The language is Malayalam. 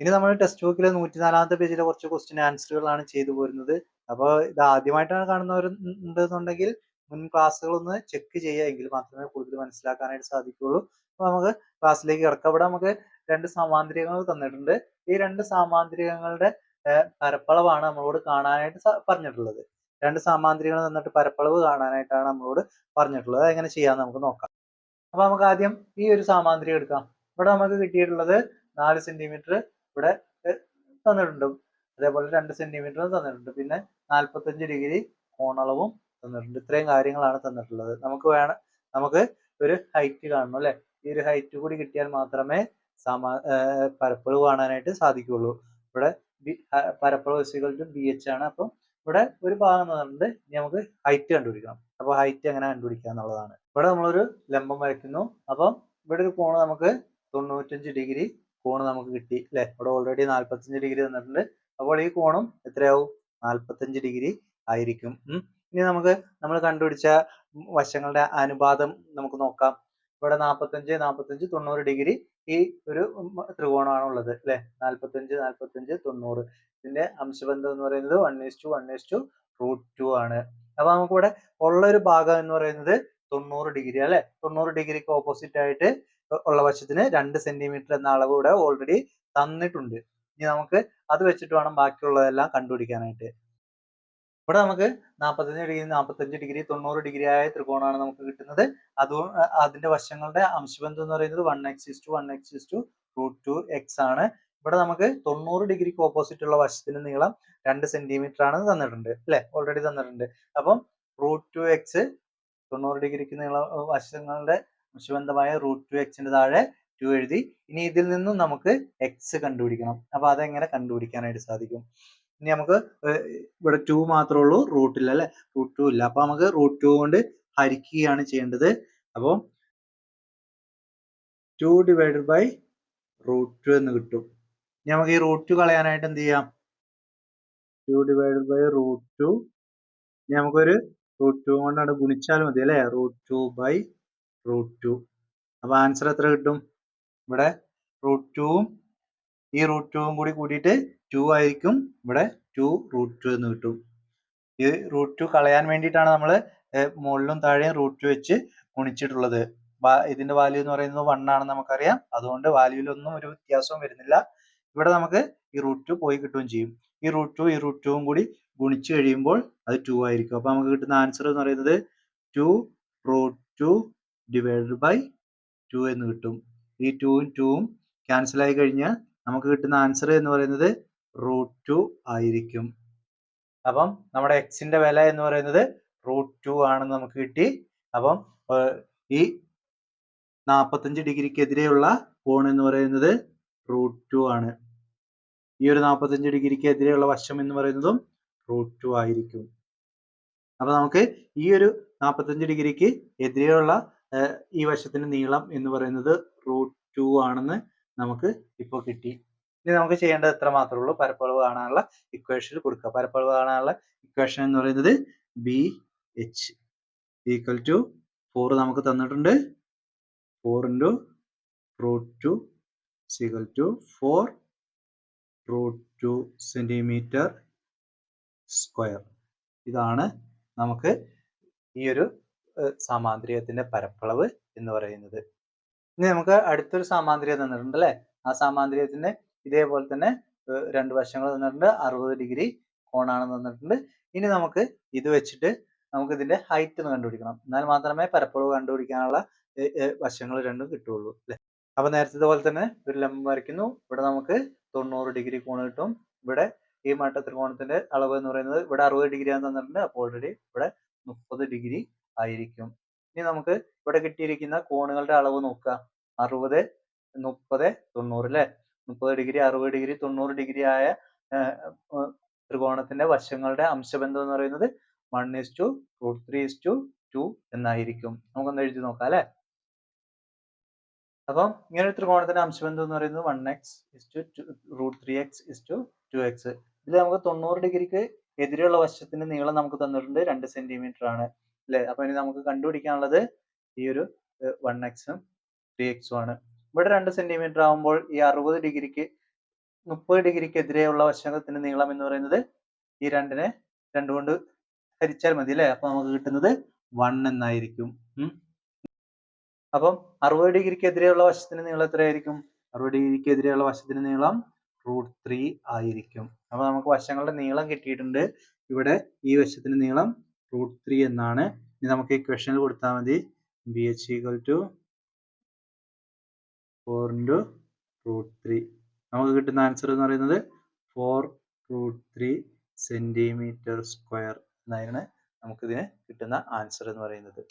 ഇനി നമ്മൾ ടെക്സ്റ്റ് ബുക്കിൽ നൂറ്റിനാലാമത്തെ പേജിലെ കുറച്ച് ക്വസ്റ്റ്യൻ ആൻസറുകളാണ് ചെയ്തു പോരുന്നത്. അപ്പോൾ ഇത് ആദ്യമായിട്ടാണ് കാണുന്നവരുണ്ടെന്നുണ്ടെങ്കിൽ മുൻ ക്ലാസ്സുകളൊന്ന് ചെക്ക് ചെയ്യുക എങ്കിൽ മാത്രമേ കൂടുതൽ മനസ്സിലാക്കാനായിട്ട് സാധിക്കുകയുള്ളൂ. അപ്പോൾ നമുക്ക് ക്ലാസ്സിലേക്ക് കിടക്കാം. ഇവിടെ നമുക്ക് രണ്ട് സമാന്തരികങ്ങൾ തന്നിട്ടുണ്ട്. ഈ രണ്ട് സമാന്തരികങ്ങളുടെ പരപ്പളവാണ് നമ്മളോട് കാണാനായിട്ട് പറഞ്ഞിട്ടുള്ളത്. രണ്ട് സമാന്തരികൾ തന്നിട്ട് പരപ്പളവ് കാണാനായിട്ടാണ് നമ്മളോട് പറഞ്ഞിട്ടുള്ളത്. എങ്ങനെ ചെയ്യാമെന്ന് നമുക്ക് നോക്കാം. അപ്പൊ നമുക്ക് ആദ്യം ഈ ഒരു സാമാന്ത്രികം എടുക്കാം. ഇവിടെ നമുക്ക് കിട്ടിയിട്ടുള്ളത് നാല് സെന്റിമീറ്റർ ഇവിടെ തന്നിട്ടുണ്ട്. അതേപോലെ രണ്ട് സെന്റിമീറ്റർ തന്നിട്ടുണ്ട്. പിന്നെ നാൽപ്പത്തഞ്ച് ഡിഗ്രി കോണളവും തന്നിട്ടുണ്ട്. ഇത്രയും കാര്യങ്ങളാണ് തന്നിട്ടുള്ളത്. നമുക്ക് വേണം നമുക്ക് ഒരു ഹൈറ്റ് കാണണം അല്ലെ? ഈ ഒരു ഹൈറ്റ് കൂടി കിട്ടിയാൽ മാത്രമേ സമാ പരപ്പളവ് കാണാനായിട്ട് സാധിക്കുകയുള്ളൂ ഇവിടെ പരപ്പളവ് ഇസിക്കൽ ടു ബി എച്ച് ആണ്. അപ്പം ഇവിടെ ഒരു ഭാഗം തന്നിട്ടുണ്ട്. ഇനി നമുക്ക് ഹൈറ്റ് കണ്ടുപിടിക്കണം. അപ്പോൾ ഹൈറ്റ് എങ്ങനെ കണ്ടുപിടിക്കുക എന്നുള്ളതാണ്. ഇവിടെ നമ്മളൊരു ലംബം വരയ്ക്കുന്നു. അപ്പം ഇവിടെ ഒരു കോണ് നമുക്ക് തൊണ്ണൂറ്റഞ്ച് ഡിഗ്രി കോണ് നമുക്ക് കിട്ടി അല്ലെ? ഇവിടെ ഓൾറെഡി നാൽപ്പത്തഞ്ച് ഡിഗ്രി തന്നിട്ടുണ്ട് അപ്പോൾ ഈ കോണും എത്രയാവും? നാൽപ്പത്തഞ്ച് ഡിഗ്രി ആയിരിക്കും. ഇനി നമുക്ക് നമ്മൾ കണ്ടുപിടിച്ച വശങ്ങളുടെ അനുപാതം നമുക്ക് നോക്കാം. ഇവിടെ നാൽപ്പത്തഞ്ച് നാൽപ്പത്തഞ്ച് തൊണ്ണൂറ് ഡിഗ്രി ഈ ഒരു ത്രികോണമാണ് ഉള്ളത് അല്ലെ? നാൽപ്പത്തഞ്ച് നാൽപ്പത്തഞ്ച് തൊണ്ണൂറ്. ഇതിന്റെ അംശബന്ധം എന്ന് പറയുന്നത് one is to one is to root two ആണ്. അപ്പൊ നമുക്കിവിടെ ഉള്ള ഒരു ഭാഗം എന്ന് പറയുന്നത് തൊണ്ണൂറ് ഡിഗ്രി അല്ലെ? തൊണ്ണൂറ് ഡിഗ്രിക്ക് ഓപ്പോസിറ്റ് ആയിട്ട് ഉള്ള വശത്തിന് രണ്ട് സെന്റിമീറ്റർ എന്ന അളവ് ഇവിടെ ഓൾറെഡി തന്നിട്ടുണ്ട്. ഇനി നമുക്ക് അത് വെച്ചിട്ട് വേണം ബാക്കിയുള്ളതെല്ലാം കണ്ടുപിടിക്കാനായിട്ട്. ഇവിടെ നമുക്ക് നാൽപ്പത്തഞ്ച് ഡിഗ്രി നാൽപ്പത്തഞ്ച് ഡിഗ്രി തൊണ്ണൂറ് ഡിഗ്രി ആയ ത്രികോണമാണ് നമുക്ക് കിട്ടുന്നത്. അത് അതിന്റെ വശങ്ങളുടെ അംശബന്ധം എന്ന് പറയുന്നത് one x is to one x is to root two x ആണ്. ഇവിടെ നമുക്ക് തൊണ്ണൂറ് ഡിഗ്രിക്ക് ഓപ്പോസിറ്റ് ഉള്ള വശത്തിന് നീളം രണ്ട് സെന്റിമീറ്റർ ആണ് തന്നിട്ടുണ്ട്. അല്ലെ? ഓൾറെഡി തന്നിട്ടുണ്ട്. അപ്പം റൂട്ട് ടു എക്സ് തൊണ്ണൂറ് ഡിഗ്രിക്ക് നീളം വശങ്ങളുടെ അംശബന്ധമായ റൂട്ട് ടു എക്സിന്റെ താഴെ ടു എഴുതി. ഇനി ഇതിൽ നിന്നും നമുക്ക് എക്സ് കണ്ടുപിടിക്കണം. അപ്പൊ അതെങ്ങനെ കണ്ടുപിടിക്കാനായിട്ട് സാധിക്കും? ഇനി നമുക്ക് ഇവിടെ ടു മാത്രമേ ഉള്ളൂ റൂട്ടിൽ അല്ലെ? റൂട്ട് ടു ഇല്ല. അപ്പൊ നമുക്ക് റൂട്ട് ടു കൊണ്ട് ഹരിക്കുകയാണ് ചെയ്യേണ്ടത്. അപ്പോൾ two divided by root two എന്ന് കിട്ടും. ഇനി നമുക്ക് ഈ റൂട്ട് ടു കളയാനായിട്ട് എന്ത് ചെയ്യാം? Two divided by root two. ഇനി നമുക്കൊരു റൂട്ട് ടു കൊണ്ടാണ് ഗുണിച്ചാൽ മതി അല്ലേ? Root two by root two അപ്പൊ ആൻസർ എത്ര കിട്ടും? ഇവിടെ റൂട്ട് ടുവും ഈ റൂട്ട് ടുവും കൂടി കൂട്ടിയിട്ട് ടു ആയിരിക്കും. ഇവിടെ ടു റൂട്ട് ടു എന്ന് കിട്ടും. ഈ റൂട്ട് ടു കളയാൻ വേണ്ടിയിട്ടാണ് നമ്മൾ മുകളിലും താഴെയും റൂട്ട് ടു വെച്ച് ഗുണിച്ചിട്ടുള്ളത്. ഇതിന്റെ വാല്യൂ എന്ന് പറയുന്നത് വൺ ആണെന്ന് നമുക്കറിയാം. അതുകൊണ്ട് വാല്യൂലൊന്നും ഒരു വ്യത്യാസവും വരുന്നില്ല. ഇവിടെ നമുക്ക് ഈ റൂട്ട് ടു പോയി കിട്ടുകയും ചെയ്യും. ഈ റൂട്ട് ടു ഈ റൂട്ട് ടുവും കൂടി ഗുണിച്ച് കഴിയുമ്പോൾ അത് ടു ആയിരിക്കും. അപ്പൊ നമുക്ക് കിട്ടുന്ന ആൻസർ എന്ന് പറയുന്നത് two root two divided by two എന്ന് കിട്ടും. ഈ ടൂവും ടൂവും ക്യാൻസൽ ആയി കഴിഞ്ഞാൽ നമുക്ക് കിട്ടുന്ന ആൻസർ എന്ന് പറയുന്നത് റൂട്ട് ടു ആയിരിക്കും. അപ്പം നമ്മുടെ എക്സിന്റെ വില എന്ന് പറയുന്നത് റൂട്ട് ടു ആണെന്ന് നമുക്ക് കിട്ടി. അപ്പം ഈ നാൽപ്പത്തഞ്ച് ഡിഗ്രിക്കെതിരെയുള്ള കോൺ എന്ന് പറയുന്നത് റൂട്ട് ടു ആണ്. ഈ ഒരു നാൽപ്പത്തഞ്ച് ഡിഗ്രിക്ക് എതിരെയുള്ള വശം എന്ന് പറയുന്നതും റൂട്ട് ടു ആയിരിക്കും. അപ്പൊ നമുക്ക് ഈ ഒരു നാൽപ്പത്തഞ്ച് ഡിഗ്രിക്ക് എതിരെയുള്ള ഈ വശത്തിന്റെ നീളം എന്ന് പറയുന്നത് റൂട്ട് ടു ആണെന്ന് നമുക്ക് ഇപ്പോൾ കിട്ടി. ഇനി നമുക്ക് ചെയ്യേണ്ടത് എത്ര മാത്രമേ ഉള്ളൂ? പരപ്പളവ് കാണാനുള്ള ഇക്വേഷൻ കൊടുക്കുക. പരപ്പളവ് കാണാനുള്ള ഇക്വേഷൻ എന്ന് പറയുന്നത് B H equal to four നമുക്ക് തന്നിട്ടുണ്ട്. Four into root two is equal to four root two centimetre square. ഇതാണ് നമുക്ക് ഈ ഒരു സാമാന്ത്രികത്തിന്റെ പരപ്പളവ് എന്ന് പറയുന്നത്. ഇനി നമുക്ക് അടുത്തൊരു സാമാന്ത്രികം തന്നിട്ടുണ്ട് അല്ലെ? ആ സാമാന്ത്രികത്തിന്റെ ഇതേപോലെ തന്നെ രണ്ട് വശങ്ങൾ തന്നിട്ടുണ്ട്. അറുപത് ഡിഗ്രി കോണാണ് തന്നിട്ടുണ്ട്. ഇനി നമുക്ക് ഇത് വെച്ചിട്ട് നമുക്ക് ഇതിന്റെ ഹൈറ്റ് ഒന്ന് കണ്ടുപിടിക്കണം. എന്നാൽ മാത്രമേ പരപ്പളവ് കണ്ടുപിടിക്കാനുള്ള വശങ്ങൾ രണ്ടും കിട്ടുള്ളൂ അല്ലെ? അപ്പൊ നേരത്തെ പോലെ തന്നെ ഒരു ലംബം വരയ്ക്കുന്നു. ഇവിടെ നമുക്ക് തൊണ്ണൂറ് ഡിഗ്രി കോൺ കിട്ടും. ഇവിടെ ഈ മട്ട ത്രികോണത്തിന്റെ അളവ് എന്ന് പറയുന്നത് ഇവിടെ അറുപത് ഡിഗ്രി ആണ് തന്നിട്ടുണ്ട്. അപ്പോൾ ഓൾറെഡി ഇവിടെ മുപ്പത് ഡിഗ്രി ആയിരിക്കും. ഇനി നമുക്ക് ഇവിടെ കിട്ടിയിരിക്കുന്ന കോണുകളുടെ അളവ് നോക്കാം. അറുപത് മുപ്പത് തൊണ്ണൂറ് അല്ലെ? മുപ്പത് ഡിഗ്രി അറുപത് ഡിഗ്രി തൊണ്ണൂറ് ഡിഗ്രി ആയ ത്രികോണത്തിന്റെ വശങ്ങളുടെ അംശബന്ധം എന്ന് പറയുന്നത് one is to root three is to two എന്നായിരിക്കും. നമുക്കൊന്ന് എഴുതി നോക്കാം അല്ലെ? അപ്പം ഇങ്ങനെ ഒരു ത്രികോണത്തിന്റെ അംശബന്ധം എന്ന് പറയുന്നത് one x is to root three x is to two x ഇതിൽ നമുക്ക് തൊണ്ണൂറ് ഡിഗ്രിക്ക് എതിരെയുള്ള വശത്തിന്റെ നീളം നമുക്ക് തന്നിട്ടുണ്ട് രണ്ട് സെന്റിമീറ്റർ ആണ്. അല്ലെ? അപ്പൊ ഇനി നമുക്ക് കണ്ടുപിടിക്കാനുള്ളത് ഈ ഒരു വൺ എക്സും ത്രീ എക്സും ആണ്. ഇവിടെ രണ്ട് സെന്റിമീറ്റർ ആകുമ്പോൾ ഈ അറുപത് ഡിഗ്രിക്ക് മുപ്പത് ഡിഗ്രിക്ക് എതിരെയുള്ള വശത്തിന്റെ നീളം എന്ന് പറയുന്നത് ഈ രണ്ടിനെ രണ്ടു കൊണ്ട് ഹരിച്ചാൽ മതി അല്ലേ? അപ്പൊ നമുക്ക് കിട്ടുന്നത് വൺ എന്നായിരിക്കും. അപ്പം അറുപത് ഡിഗ്രിക്ക് എതിരെയുള്ള വശത്തിന്റെ നീളം എത്രയായിരിക്കും? അറുപത് ഡിഗ്രിക്ക് എതിരെയുള്ള വശത്തിന്റെ നീളം റൂട്ട് ത്രീ ആയിരിക്കും. അപ്പോൾ നമുക്ക് വശങ്ങളുടെ നീളം കിട്ടിയിട്ടുണ്ട്. ഇവിടെ ഈ വശത്തിന്റെ നീളം റൂട്ട് ത്രീ എന്നാണ്. ഇനി നമുക്ക് ഈ ഇക്വേഷനിൽ കൊടുത്താൽ മതി. B H equal to four into root three നമുക്ക് കിട്ടുന്ന ആൻസർ എന്ന് പറയുന്നത് four root three centimetre square എന്നാണ് നമുക്കിതിന് കിട്ടുന്ന ആൻസർ എന്ന് പറയുന്നത്.